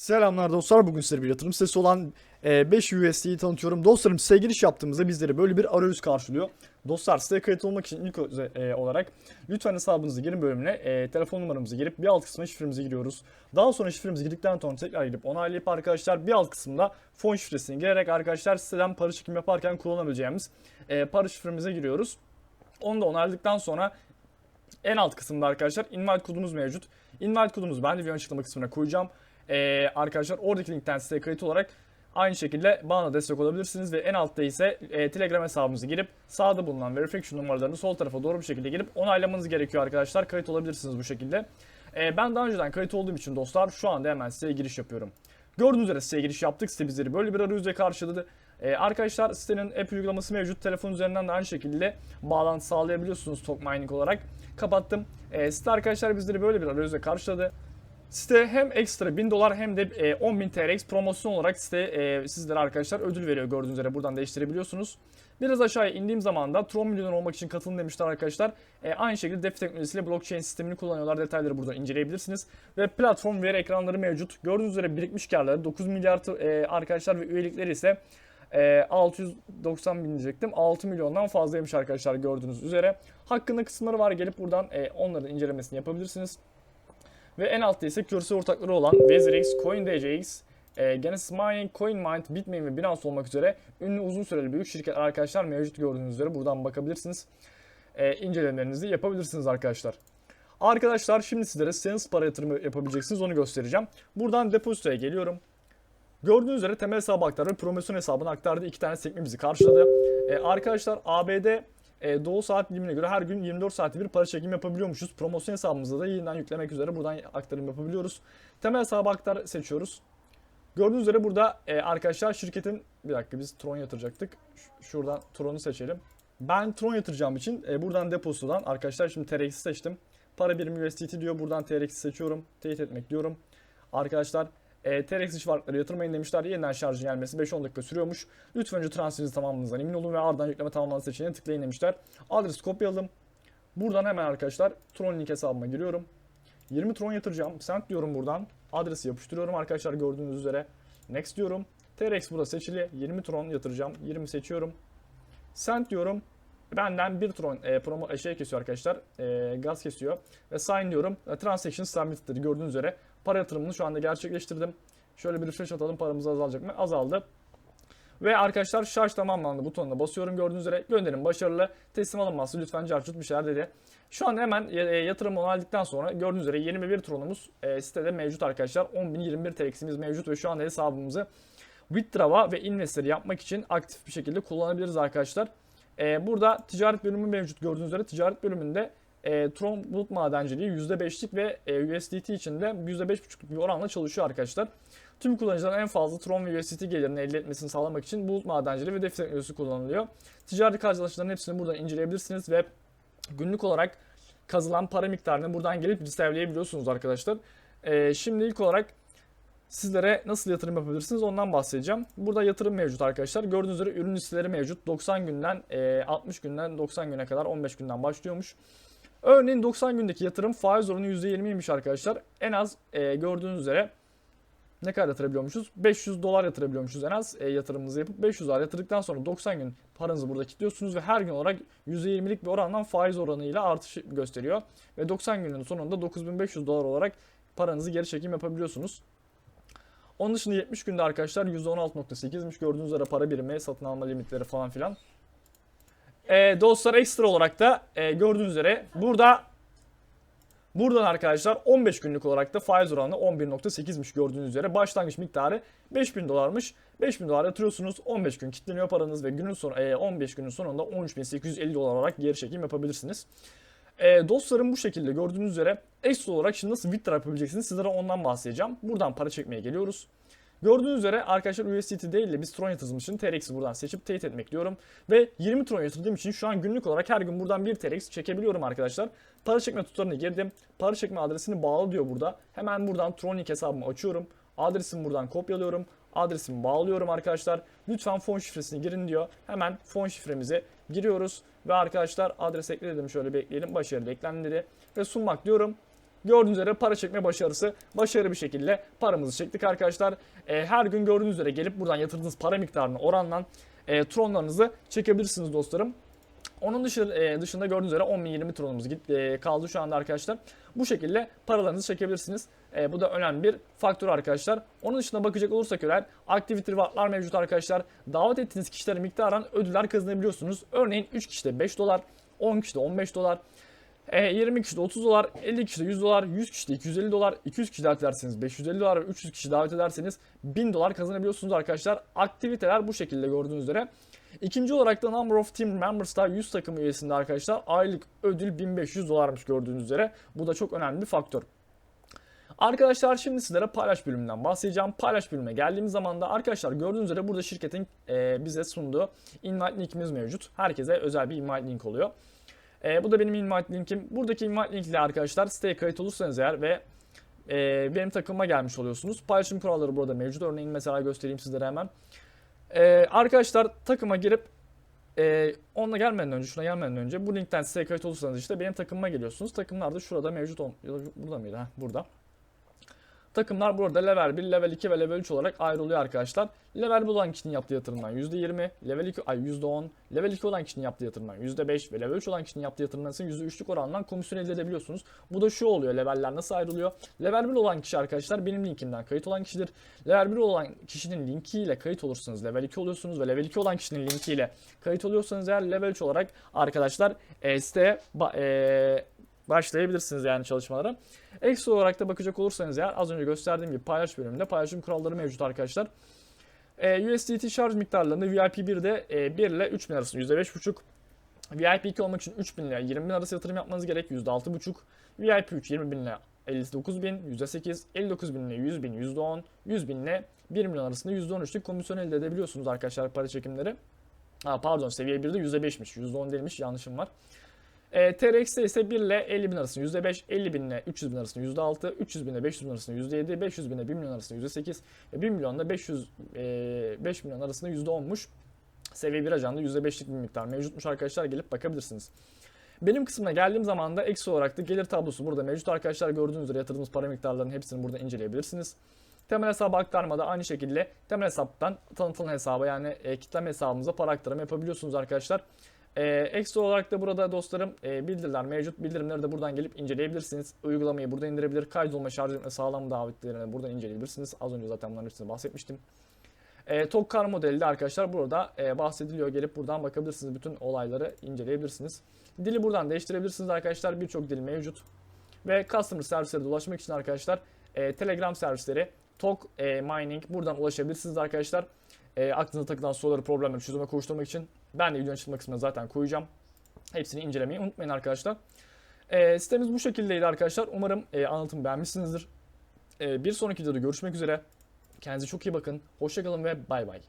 Selamlar dostlar. Bugün size bir yatırım sitesi olan e, 5 USD'yi tanıtıyorum. Dostlarım siteye giriş yaptığımızda bizleri böyle bir arayüz karşılıyor. Dostlar siteye kayıt olmak için ilk e, olarak lütfen hesabınızı girin bölümüne e, telefon numaramızı girip bir alt kısmına şifremizi giriyoruz. Daha sonra şifremizi girdikten sonra tekrar girip onaylayıp arkadaşlar bir alt kısımda fon şifresini girerek arkadaşlar siteden para çekim yaparken kullanabileceğimiz e, para şifremize giriyoruz. Onu da onayladıktan sonra en alt kısımda arkadaşlar invite kodumuz mevcut. Invite kodumuzu ben de videonun açıklama kısmına koyacağım. Ee, arkadaşlar oradaki linkten siteye kayıt olarak aynı şekilde bana destek olabilirsiniz ve en altta ise e, Telegram hesabımızı girip sağda bulunan verification numaralarını sol tarafa doğru bir şekilde girip onaylamanız gerekiyor arkadaşlar. Kayıt olabilirsiniz bu şekilde. Ee, ben daha önceden kayıt olduğum için dostlar şu anda hemen siteye giriş yapıyorum. Gördüğünüz üzere siteye giriş yaptık. Site bizleri böyle bir arayüzle karşıladı. Ee, arkadaşlar sitenin app uygulaması mevcut. Telefon üzerinden de aynı şekilde bağlantı sağlayabiliyorsunuz Talk Mining olarak. Kapattım. Ee, site arkadaşlar bizleri böyle bir arayüzle karşıladı. Site hem ekstra 1000 dolar hem de e, 10.000 TRX promosyon olarak site e, sizlere arkadaşlar ödül veriyor gördüğünüz üzere buradan değiştirebiliyorsunuz. Biraz aşağıya indiğim zaman da Tron milyoner olmak için katılın demişler arkadaşlar. E, aynı şekilde DeFi teknolojisiyle blockchain sistemini kullanıyorlar. Detayları buradan inceleyebilirsiniz. Ve platform veri ekranları mevcut. Gördüğünüz üzere birikmiş karları 9 milyar e, arkadaşlar ve üyelikleri ise e, 690 bin diyecektim. 6 milyondan fazlaymış arkadaşlar gördüğünüz üzere. Hakkında kısımları var. Gelip buradan e, onların incelemesini yapabilirsiniz. Ve en altta ise kürsü ortakları olan WezirX, CoinDJX, e, Genesis Mining, CoinMind, Bitmain ve Binance olmak üzere ünlü uzun süreli büyük şirket arkadaşlar mevcut gördüğünüz üzere buradan bakabilirsiniz. E, incelemelerinizi yapabilirsiniz arkadaşlar. Arkadaşlar şimdi sizlere sales para yatırımı yapabileceksiniz onu göstereceğim. Buradan depozitoya geliyorum. Gördüğünüz üzere temel hesabı aktardı promosyon hesabına aktardı. iki tane sekme bizi karşıladı. E, arkadaşlar ABD e, doğu saat dilimine göre her gün 24 saatte bir para çekim yapabiliyormuşuz. Promosyon hesabımızda da yeniden yüklemek üzere buradan aktarım yapabiliyoruz. Temel hesabı aktar seçiyoruz. Gördüğünüz üzere burada e, arkadaşlar şirketin bir dakika biz Tron yatıracaktık. Ş- şuradan Tron'u seçelim. Ben Tron yatıracağım için e, buradan deposudan arkadaşlar şimdi TRX'i seçtim. Para birimi USDT diyor. Buradan TRX'i seçiyorum. Teyit etmek diyorum. Arkadaşlar e, TRX iş varlıkları yatırmayın demişler. Yeniden şarjın gelmesi 5-10 dakika sürüyormuş. Lütfen önce transferinizi tamamladığınızdan emin olun ve ardından yükleme tamamladı seçeneğine tıklayın demişler. Adresi kopyaladım. Buradan hemen arkadaşlar Tron link hesabıma giriyorum. 20 Tron yatıracağım. Send diyorum buradan. Adresi yapıştırıyorum arkadaşlar gördüğünüz üzere. Next diyorum. TRX burada seçili. 20 Tron yatıracağım. 20 seçiyorum. Send diyorum. Benden bir tron e, promo e, şey kesiyor arkadaşlar. E, gaz kesiyor. Ve sign diyorum. E, transaction submitted gördüğünüz üzere. Para yatırımını şu anda gerçekleştirdim. Şöyle bir refresh atalım paramız azalacak mı? Azaldı. Ve arkadaşlar şarj tamamlandı butonuna basıyorum gördüğünüz üzere. Gönderim başarılı. Teslim alınmazsa lütfen carcut bir şeyler dedi. Şu an hemen e, yatırım onayladıktan sonra gördüğünüz üzere 21 tronumuz e, sitede mevcut arkadaşlar. 10.021 TRX'imiz mevcut ve şu anda hesabımızı withdraw'a ve investleri yapmak için aktif bir şekilde kullanabiliriz arkadaşlar. Burada ticaret bölümü mevcut gördüğünüz üzere ticaret bölümünde e, Tron bulut madenciliği %5'lik ve e, USDT için de %5.5'luk bir oranla çalışıyor arkadaşlar. Tüm kullanıcıların en fazla Tron ve USDT gelirini elde etmesini sağlamak için bulut madenciliği ve DeFi teknolojisi kullanılıyor. Ticari karşılaşmaların hepsini buradan inceleyebilirsiniz ve günlük olarak kazılan para miktarını buradan gelip listelemleyebiliyorsunuz arkadaşlar. Ee, şimdi ilk olarak sizlere nasıl yatırım yapabilirsiniz ondan bahsedeceğim. Burada yatırım mevcut arkadaşlar. Gördüğünüz üzere ürün listeleri mevcut. 90 günden e, 60 günden 90 güne kadar 15 günden başlıyormuş. Örneğin 90 gündeki yatırım faiz oranı %20'ymiş arkadaşlar. En az e, gördüğünüz üzere ne kadar yatırabiliyormuşuz? 500 dolar yatırabiliyormuşuz en az e, yatırımınızı yapıp 500 dolar yatırdıktan sonra 90 gün paranızı burada kilitliyorsunuz ve her gün olarak %20'lik bir orandan faiz oranıyla artış gösteriyor. Ve 90 günün sonunda 9500 dolar olarak paranızı geri çekim yapabiliyorsunuz. Onun dışında 70 günde arkadaşlar %16.8'miş gördüğünüz üzere para birimi, satın alma limitleri falan filan. Ee, dostlar ekstra olarak da e, gördüğünüz üzere burada buradan arkadaşlar 15 günlük olarak da faiz oranı 11.8'miş gördüğünüz üzere. Başlangıç miktarı 5000 dolarmış. 5000 dolar yatırıyorsunuz 15 gün kilitleniyor paranız ve günün son, e, 15 günün sonunda 13.850 dolar olarak geri çekim yapabilirsiniz. E, dostlarım bu şekilde gördüğünüz üzere ekstra olarak şimdi nasıl withdraw yapabileceksiniz sizlere ondan bahsedeceğim. Buradan para çekmeye geliyoruz. Gördüğünüz üzere arkadaşlar USDT değil de biz Tron yatırdığımız için TRX'i buradan seçip teyit etmek diyorum. Ve 20 Tron yatırdığım için şu an günlük olarak her gün buradan bir TRX çekebiliyorum arkadaşlar. Para çekme tutarına girdim. Para çekme adresini bağlı diyor burada. Hemen buradan Tronic hesabımı açıyorum. Adresimi buradan kopyalıyorum. Adresimi bağlıyorum arkadaşlar. Lütfen fon şifresini girin diyor. Hemen fon şifremizi giriyoruz. Ve arkadaşlar adres ekledim şöyle bekleyelim. Başarılı eklendi. Ve sunmak diyorum. Gördüğünüz üzere para çekme başarısı başarılı bir şekilde paramızı çektik arkadaşlar. E, her gün gördüğünüz üzere gelip buradan yatırdığınız para miktarına oranla e, tronlarınızı çekebilirsiniz dostlarım. Onun e, dışında gördüğünüz üzere 10.020 tronumuz e, kaldı şu anda arkadaşlar. Bu şekilde paralarınızı çekebilirsiniz. E, bu da önemli bir faktör arkadaşlar. Onun dışında bakacak olursak eğer activity rewardlar mevcut arkadaşlar. Davet ettiğiniz kişilere miktaran ödüller kazanabiliyorsunuz. Örneğin 3 kişide 5 dolar, 10 kişide 15 dolar, e, 20 kişide 30 dolar, 50 kişide 100 dolar, 100 kişide 250 dolar, 200 kişi davet ederseniz 550 dolar ve 300 kişi davet ederseniz 1000 dolar kazanabiliyorsunuz arkadaşlar. Aktiviteler bu şekilde gördüğünüz üzere. İkinci olarak da Number of Team Members'ta 100 takım üyesinde arkadaşlar aylık ödül 1500 dolarmış gördüğünüz üzere. Bu da çok önemli bir faktör. Arkadaşlar şimdi sizlere paylaş bölümünden bahsedeceğim. Paylaş bölümüne geldiğimiz zaman da arkadaşlar gördüğünüz üzere burada şirketin e, bize sunduğu invite linkimiz mevcut. Herkese özel bir invite link oluyor. E, bu da benim invite linkim. Buradaki invite link arkadaşlar siteye kayıt olursanız eğer ve e, benim takıma gelmiş oluyorsunuz. Paylaşım kuralları burada mevcut. Örneğin mesela göstereyim sizlere hemen. E, arkadaşlar takıma girip e, onunla gelmeden önce, şuna gelmeden önce bu linkten siteye kayıt olursanız işte benim takımıma geliyorsunuz. Takımlar da şurada mevcut. ol- Burada mıydı? Heh, burada. Takımlar burada level 1, level 2 ve level 3 olarak ayrılıyor arkadaşlar. Level 1 olan kişinin yaptığı yatırımdan %20, level 2 ay %10, level 2 olan kişinin yaptığı yatırımdan %5 ve level 3 olan kişinin yaptığı yatırımdan ise %3'lük orandan komisyon elde edebiliyorsunuz. Bu da şu oluyor leveller nasıl ayrılıyor? Level 1 olan kişi arkadaşlar benim linkimden kayıt olan kişidir. Level 1 olan kişinin linkiyle kayıt olursanız level 2 oluyorsunuz ve level 2 olan kişinin linkiyle kayıt oluyorsanız eğer level 3 olarak arkadaşlar e, siteye başlayabilirsiniz yani çalışmalara. Ekstra olarak da bakacak olursanız eğer az önce gösterdiğim gibi paylaş bölümünde paylaşım kuralları mevcut arkadaşlar. Ee, USDT şarj miktarlarında VIP 1'de e, 1 ile 3000 arasında %5.5. VIP 2 olmak için 3000 ile 20 bin arası yatırım yapmanız gerek %6.5. VIP 3 20 bin ile 59 bin %8. 59 bin ile 100 bin %10. 100 bin ile 1 milyon arasında %13'lük komisyon elde edebiliyorsunuz arkadaşlar para çekimleri. Ha, pardon seviye 1'de %5'miş %10 değilmiş yanlışım var. E, TRX'te ise 1 ile 50 bin arasında %5, 50 bin ile 300 bin arasında %6, 300 bin ile 500 bin arasında %7, 500 bin ile 1 milyon arasında %8 ve 1 milyon ile 500, e, 5 milyon arasında %10'muş. Seviye 1 ajanda %5'lik bir miktar mevcutmuş arkadaşlar gelip bakabilirsiniz. Benim kısmına geldiğim zaman da eksi olarak da gelir tablosu burada mevcut arkadaşlar. Gördüğünüz üzere yatırdığımız para miktarlarının hepsini burada inceleyebilirsiniz. Temel hesaba aktarmada aynı şekilde temel hesaptan tanıtılan hesaba yani e, kitleme hesabımıza para aktarımı yapabiliyorsunuz arkadaşlar. Ee, ekstra olarak da burada dostlarım e, bildiriler mevcut. Bildirimleri de buradan gelip inceleyebilirsiniz. Uygulamayı burada indirebilir. Kaydolma, şarj etme, sağlam davetlerini buradan inceleyebilirsiniz. Az önce zaten bunların hepsini bahsetmiştim. E, Tokkar modeli de arkadaşlar burada e, bahsediliyor. Gelip buradan bakabilirsiniz. Bütün olayları inceleyebilirsiniz. Dili buradan değiştirebilirsiniz arkadaşlar. Birçok dil mevcut. Ve customer servislere de ulaşmak için arkadaşlar e, Telegram servisleri Tok e, Mining buradan ulaşabilirsiniz arkadaşlar. E, aklınıza takılan soruları, problemleri çözüme kavuşturmak için ben de videonun açılma kısmına zaten koyacağım. Hepsini incelemeyi unutmayın arkadaşlar. E, sitemiz bu şekildeydi arkadaşlar. Umarım e, anlatımı beğenmişsinizdir. E, bir sonraki videoda görüşmek üzere. Kendinize çok iyi bakın. Hoşçakalın ve bay bay.